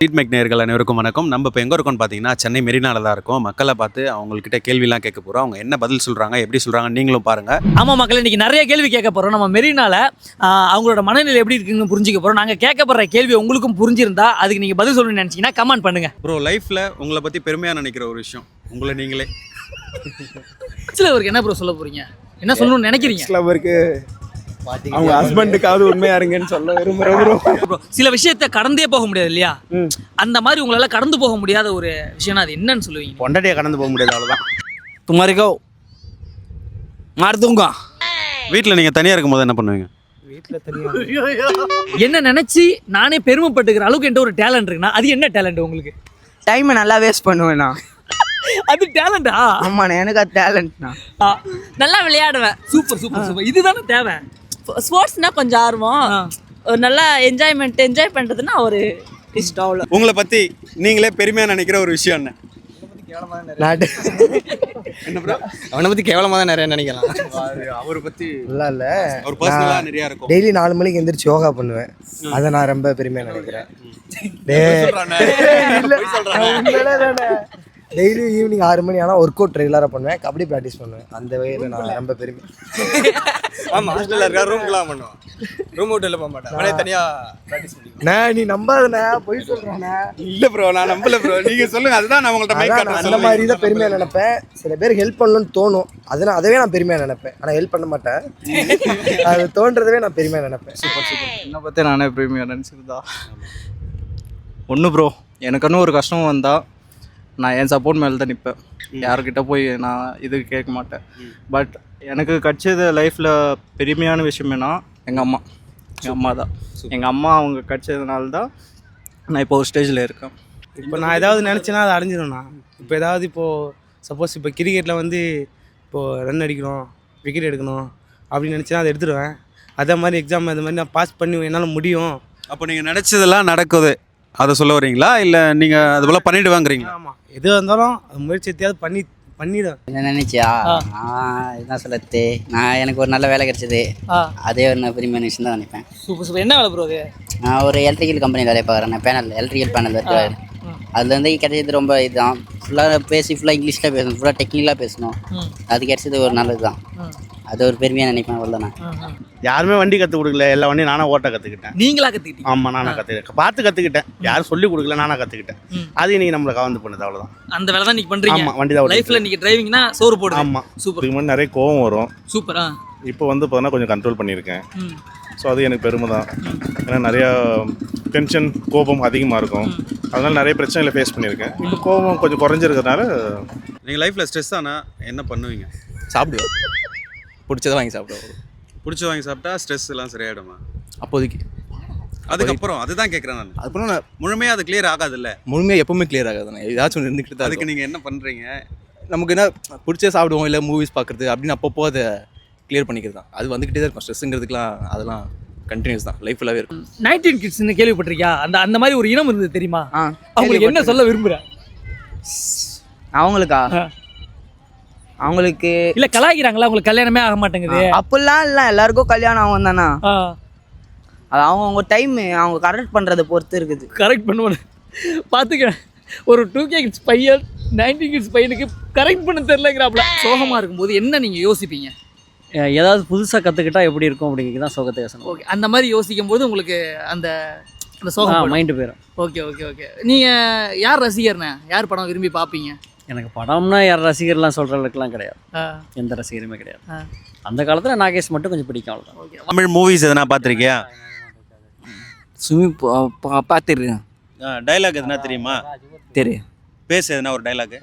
Treatment நேர்கள் அனைவருக்கும் வணக்கம். நம்ம இப்போ எங்கே இருக்கோம்னு பார்த்தீங்கன்னா சென்னை மெரினால தான் இருக்கோம். மக்களை பார்த்து அவங்கக்கிட்ட கேள்விலாம் கேட்க போகிறோம் அவங்க என்ன பதில் சொல்கிறாங்க எப்படி சொல்கிறாங்க நீங்களும் பாருங்கள் ஆமா மக்கள் இன்னைக்கு நிறைய கேள்வி கேட்க போறோம். நம்ம மெரினால அவங்களோட மனநிலை எப்படி இருக்குன்னு புரிஞ்சுக்க போறோம். நாங்க கேட்கப்படுற கேள்வி உங்களுக்கும் புரிஞ்சிருந்தா அதுக்கு நீங்க பதில் சொல்லணும்னு நினைச்சீங்கன்னா கமெண்ட் பண்ணுங்க. ப்ரோ லைஃப்பில் உங்களை பற்றி பெருமையாக நினைக்கிற ஒரு விஷயம் உங்களை நீங்களே. சில அவருக்கு என்ன ப்ரோ சொல்ல போறீங்க? என்ன சொல்லணும்னு நினைக்கிறீங்க? லவருக்கு அவங்க ஹஸ்பண்டுக்காவது உண்மையா இருங்கன்னு சொல்ல விரும்புறோம் சில விஷயத்த கடந்தே போக முடியாது இல்லையா? அந்த மாதிரி உங்களால கடந்து போக முடியாத ஒரு விஷயம்னா அது என்னன்னு சொல்லுவீங்க? பொண்டடியை கடந்து போக முடியாது அவ்வளோதான் துமாரிக்கோ மாறுதுங்க நீங்க தனியா இருக்கும் போது என்ன பண்ணுவீங்க? என்ன நினைச்சு நானே பெருமைப்பட்டுக்கிற அளவுக்கு என்கிட்ட ஒரு டேலண்ட் இருக்குன்னா அது என்ன டேலண்ட் உங்களுக்கு? டைமை நல்லா வேஸ்ட் பண்ணுவேண்ணா. அது டேலண்டா ஆமாண்ணா எனக்கு அது டேலண்ட்ண்ணா நல்லா விளையாடுவேன். சூப்பர் சூப்பர் சூப்பர் இதுதானே தேவை. ஸ்போர்ட்ஸ்னா கொஞ்சம் ஆர்வம். ஒரு நல்லா என்ஜாய்மெண்ட் என்ஜாய் பண்றதுன்னா ஒரு இஷ்டம் அவ்வளோ உங்களை பற்றி நீங்களே பெருமையாக நினைக்கிற ஒரு விஷயம் என்ன? நாட்டு. என்ன ப்ரோ அவனை பற்றி கேவலமாக தான் நிறைய நினைக்கலாம். அவரை பற்றி இல்லை இல்லை. அவர் பர்சனலாக நிறையா இருக்கும். டெய்லி நாலு மணிக்கு எந்திரிச்சு யோகா பண்ணுவேன். அதை நான் ரொம்ப பெருமையாக நினைக்கிறேன். டெய்லி ஈவினிங் ஆறு மணி ஆனால் ஒர்க் அவுட் ரெகுலராக பண்ணுவேன். கபடி ப்ராக்டிஸ் பண்ணுவேன். அந்த வகையில் நான் ரொம்ப பெருமை. ஆமாம் ஹாஸ்டலில் இருக்கா? ரூம்க்குலாம் பண்ணுவான் ரூம் விட்டு போக மாட்டேன். அவனே தனியாக ப்ராக்டிஸ் பண்ணி அண்ணா நீ நம்பாதண்ணா. பொய் சொல்கிறேண்ணே இல்லை ப்ரோ நான் நம்பல ப்ரோ நீங்கள் சொல்லுங்கள் அதுதான் நான் உங்கள்கிட்ட மைக் நான் அந்த மாதிரி தான் பெருமையாக நினைப்பேன். சில பேர் ஹெல்ப் பண்ணணும்னு தோணும். அது நான் அதவே நான் பெருமையாக நினைப்பேன். ஆனால் ஹெல்ப் பண்ண மாட்டேன். அது தோன்றதவே நான் பெருமையாக நினைப்பேன். என்னை பற்றி நானே பெருமையாக நினச்சிருந்தா? ஒன்று ப்ரோ எனக்குன்னு ஒரு கஷ்டம் வந்தால் நான் என் சப்போர்ட் மேலே தான் நிற்பேன் யாருக்கிட்ட போய் நான் இது கேட்க மாட்டேன். பட் எனக்கு கிடச்சது லைஃப்பில் பெருமையான விஷயம் என்ன எங்கள் அம்மா. எங்கள் அம்மா தான். எங்கள் அம்மா அவங்க கிடச்சதுனால தான் நான் இப்போ ஒரு ஸ்டேஜில் இருக்கேன். இப்போ நான் ஏதாவது நினச்சேன்னா அதை அடைஞ்சிடும்ண்ணா இப்போ ஏதாவது இப்போது சப்போஸ் இப்போ கிரிக்கெட்டில் வந்து இப்போது ரன் அடிக்கணும் விக்கெட் எடுக்கணும் அப்படின்னு நினச்சேன்னா அதை எடுத்துடுவேன் அதே மாதிரி எக்ஸாம் அது மாதிரி நான் பாஸ் பண்ணி என்னால் முடியும். அப்போ நீங்கள் நினச்சதெல்லாம் நடக்குது. அதை சொல்ல வரீங்களா? இல்லை நீங்கள் அது போல் பண்ணிடுவாங்கிறீங்களா ஆமாம் எது வந்தாலும் அது முயற்சி எத்தையாவது பண்ணி பண்ணிடுவேன் என்ன நினைச்சியா. நான் என்ன சொல்லத்து நான் எனக்கு ஒரு நல்ல வேலை கிடைச்சது. அதே ஒரு நான் பெருமையான விஷயம் தான் நினைப்பேன். Super super. என்ன வேலை ப்ரோ அது? நான் ஒரு எலக்ட்ரிக்கல் கம்பெனியில் வேலை பார்க்குறேன். பேனல் எலக்ட்ரிக்கல் பேனல் இருக்கிறேன் அதுலேருந்து கிடைச்சது ரொம்ப இதுதான் ஃபுல்லாக பேசி ஃபுல்லாக இங்கிலீஷில் பேசணும். ஃபுல்லாக டெக்னிக்கலாக பேசணும். அது கிடைச்சது ஒரு நல்லது தான். அது ஒரு பெருமையாக நினைப்பேன் அவ்வளோதான். யாருமே வண்டி கற்றுக் கொடுக்கல எல்லா வண்டியும் நானாக ஓட்ட கற்றுக்கிட்டேன் நீங்களா கத்துக்கிட்டீங்க? ஆமாம் நானாக கற்றுக்கிட்டேன் பார்த்து கற்றுக்கிட்டேன் யாரும் சொல்லி கொடுக்கல நானாக கற்றுக்கிட்டேன். அது இன்னைக்கு நம்மளை கவர்ந்து பண்ணுது அவ்வளோதான் அந்த வேலை தான் நீங்க பண்றீங்க. ஆமாம் வண்டி தான் ஓட்டிட்டு லைஃப்ல நீங்க டிரைவிங்னா சோறு போடுங்க ஆமாம் சூப்பர் இதுக்கு முன்னாடி நிறைய கோவம் வரும். சூப்பர் இப்போ வந்து பார்த்தீங்கன்னா கொஞ்சம் கண்ட்ரோல் பண்ணியிருக்கேன். ஸோ அது எனக்கு பெருமை தான். ஏன்னா நிறையா டென்ஷன் கோபம் அதிகமாக இருக்கும். அதனால நிறைய பிரச்சனைகளை ஃபேஸ் பண்ணியிருக்கேன். இப்போ கோபம் கொஞ்சம் குறைஞ்சிருக்கிறதுனால நீங்கள் லைஃப்பில் ஸ்ட்ரெஸ் ஆனால் என்ன பண்ணுவீங்க? சாப்பிடுவேன். பிடிச்சதை வாங்கி சாப்பிடுவேன் பிடிச்சி வாங்கி சாப்பிட்டா ஸ்ட்ரெஸ் எல்லாம் சரியாயிடுமா? அப்போதைக்கு. அதுக்கப்புறம் அதுதான் கேட்குறேன் நான். அதுக்கப்புறம் நான் முழுமையாக அது கிளியர் ஆகாதுல்ல? முழுமையாக எப்பவுமே கிளியர் ஆகாது ஏதாச்சும் ஒன்று இருந்துக்கிட்டு அதுக்கு. நீங்கள் என்ன பண்ணுறீங்க நமக்கு என்ன பிடிச்ச சாப்பிடுவோம் இல்லை மூவிஸ் பார்க்குறது அப்படின்னு அப்பப்போ அதை கிளியர் பண்ணிக்கிறது தான். அது வந்துக்கிட்டே தான் இருக்கும். ஸ்ட்ரெஸ்ஸுங்கிறதுக்குலாம் அதெல்லாம் கண்டினியூஸ் தான். லைஃப் ஃபுல்லாகவே இருக்கும். நைன்டீன் கிட்ஸ்னு கேள்விப்பட்டிருக்கியா? அந்த அந்த மாதிரி ஒரு இனம் இருந்தது தெரியுமா? அவங்களுக்கு என்ன சொல்ல விரும்புற? அவங்களுக்கா. அவங்களுக்கு இல்ல கலாய்க்கிறாங்களா? அவங்களுக்கு கல்யாணமே ஆக மாட்டேங்குது. அப்படிலாம் இல்லை. எல்லாருக்கும் கல்யாணம் ஆகும் தானே? அது அவங்கவுங்க டைம் அவங்க கரெக்ட் பண்ணுறதை பொறுத்து இருக்குது. கரெக்ட் பண்ணுவேன் பார்த்துக்க ஒரு டூ கே கிட்ஸ் பையன் நைன்டி கிட்ஸ் பையனுக்கு கரெக்ட் பண்ண தெரிலங்கிறாப்புல சோகமாக இருக்கும்போது என்ன நீங்கள் யோசிப்பீங்க? ஏதாவது புதுசாக கற்றுக்கிட்டா எப்படி இருக்கும் அப்படிங்கிறது தான் சோகத்தை யோசனை. ஓகே அந்த மாதிரி யோசிக்கும் போது உங்களுக்கு அந்த அந்த சோகம் மைண்டு போயிடும். ஓகே ஓகே ஓகே நீங்கள் யார் ரசிகர்ண்ணே யார் படம் விரும்பி பார்ப்பீங்க எனக்கு படம்னா யார் ரசிகர்லாம் சொல்கிற அளவுக்குலாம் கிடையாது. எந்த ரசிகருமே கிடையாது. அந்த காலத்தில் நாகேஷ் மட்டும் கொஞ்சம் பிடிக்கும் அவ்வளோதான் ஓகே. தமிழ் மூவிஸ் எதனா பார்த்துருக்கியா சுமி பார்த்துருக்கேன் டைலாக் எதனா தெரியுமா? தெரியும் பேசு எதனா ஒரு டைலாக்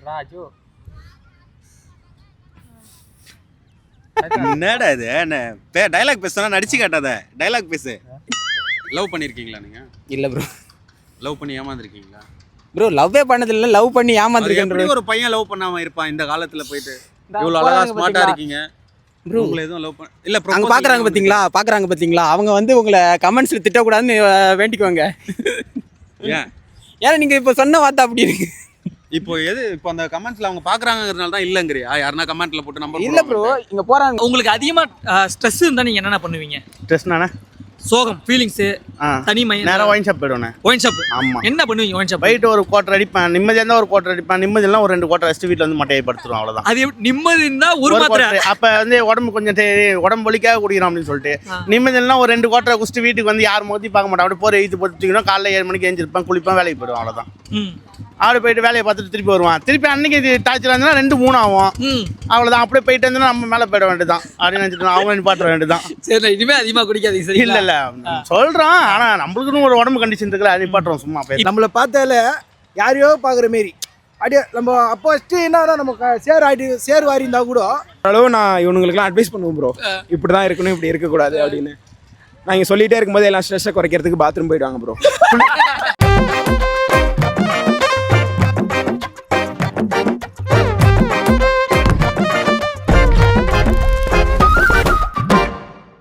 என்னடா இது? என்ன? பே டைலாக் பேசுனா நடிச்சு காட்டாத. டைலாக் பேசு. லவ் பண்ணியிருக்கீங்களா நீங்கள் இல்லை ப்ரோ லவ் பண்ணி ஏமாந்துருக்கீங்களா? ப்ரோ லவ்வே பண்ணதில்லை லவ் பண்ணி ஏமாந்துருக்கேன் ஒரு பையன் லவ் பண்ணாம இருப்பான் இந்த காலத்துல போயிட்டு? இவ்வளவு அழகா ஸ்மார்ட்டா இருக்கீங்க. Bro. உங்களை எதுவும் லவ் பண்ண இல்ல அங்கே எல்லாம் பார்த்தீங்களா பார்க்குறாங்க பார்த்தீங்களா அவங்க வந்து உங்களை கமெண்ட்ஸில் திட்டக்கூடாதுன்னு வேண்டிக்குவாங்க. ஏன்? ஏன்னா நீங்கள் இப்போ சொன்ன வார்த்தை அப்படி இருக்கு. இப்போ எது? இப்போ அந்த கமெண்ட்ஸ்ல அவங்க பாக்குறாங்கறதுனால தான் இல்லங்கறியா? யாருன்னா கமெண்ட்ல போட்டு நம்ம இல்ல ப்ரோ இங்க போறாங்க. உங்களுக்கு அதிகமாக ஸ்ட்ரெஸ் இருந்தால் நீங்கள் என்னென்ன பண்ணுவீங்க? ஸ்ட்ரெஸ்னானே சோகம் ஃபீலிங்ஸு தனிமை நேராக ஒயின் ஷாப் போயிடுவேன் ஒயின் ஷாப் ஆமாம் என்ன பண்ணுவீங்க ஒயின் ஷாப் போயிட்டு ஒரு குவார்டர் அடிப்பேன். நிம்மதியாக இருந்தால் ஒரு குவார்டர் அடிப்பேன். நிம்மதியெல்லாம் ஒரு ரெண்டு குவார்டர் அடிச்சுட்டு வீட்டில் வந்து மட்டையை படுத்துருவோம் அவ்வளோதான் அது நிம்மதி இருந்தா ஒரு மாத்திரை. அப்ப வந்து உடம்பு கொஞ்சம் உடம்பு வலிக்காக குடிக்கிறோம் அப்படின்னு சொல்லிட்டு. நிம்மதியெல்லாம் ஒரு ரெண்டு குவார்டர் குடிச்சிட்டு வீட்டுக்கு வந்து யார் மோதி பார்க்க மாட்டோம் அப்படியே போற எழுத்து போட்டுக்கணும் காலைல ஏழு மணிக்கு எழுந்திருப்பேன் குளிப்பேன் வேலைக்கு போயிடுவோம் அவ்வளோதான் ம். அப்படி போயிட்டு வேலையை பார்த்துட்டு திருப்பி வருவான். திருப்பி அன்னைக்கு டார்ச்சர் இருந்ததுன்னா ரெண்டு மூணு ஆகும் ம். அவ்வளோதான் அப்படியே போயிட்டு இருந்தோம்னா நம்ம மேலே போயிட வேண்டியதான் அப்படின்னு நினச்சிட்டு அவங்க நிப்பாட்ட வேண்டியதான் சரி இனிமே அதிகமா குடிக்காதீங்க சரி இல்ல இல்ல. சொல்றோம் ஆனா நம்மளுக்குன்னு ஒரு உடம்பு கண்டிஷன் இருக்குல்ல அதை நிப்பாட்டுறோம் சும்மா போய் நம்மளை பார்த்தால யாரையோ பார்க்குற மாரி. அப்படியே நம்ம அப்போ ஃபஸ்ட்டு என்ன நம்ம சேர் ஆடி சேர் வாரி இருந்தால் கூட அளவு நான் இவனுங்களுக்குலாம் அட்வைஸ் பண்ணுவேன் ப்ரோ இப்படி தான் இருக்கணும் இப்படி இருக்கக்கூடாது அப்படின்னு. நான் இங்கே சொல்லிட்டே இருக்கும்போது எல்லாம் ஸ்ட்ரெஸ்ஸை குறைக்கிறதுக்கு பாத்ரூம் போயிடுவாங்க ப்ரோ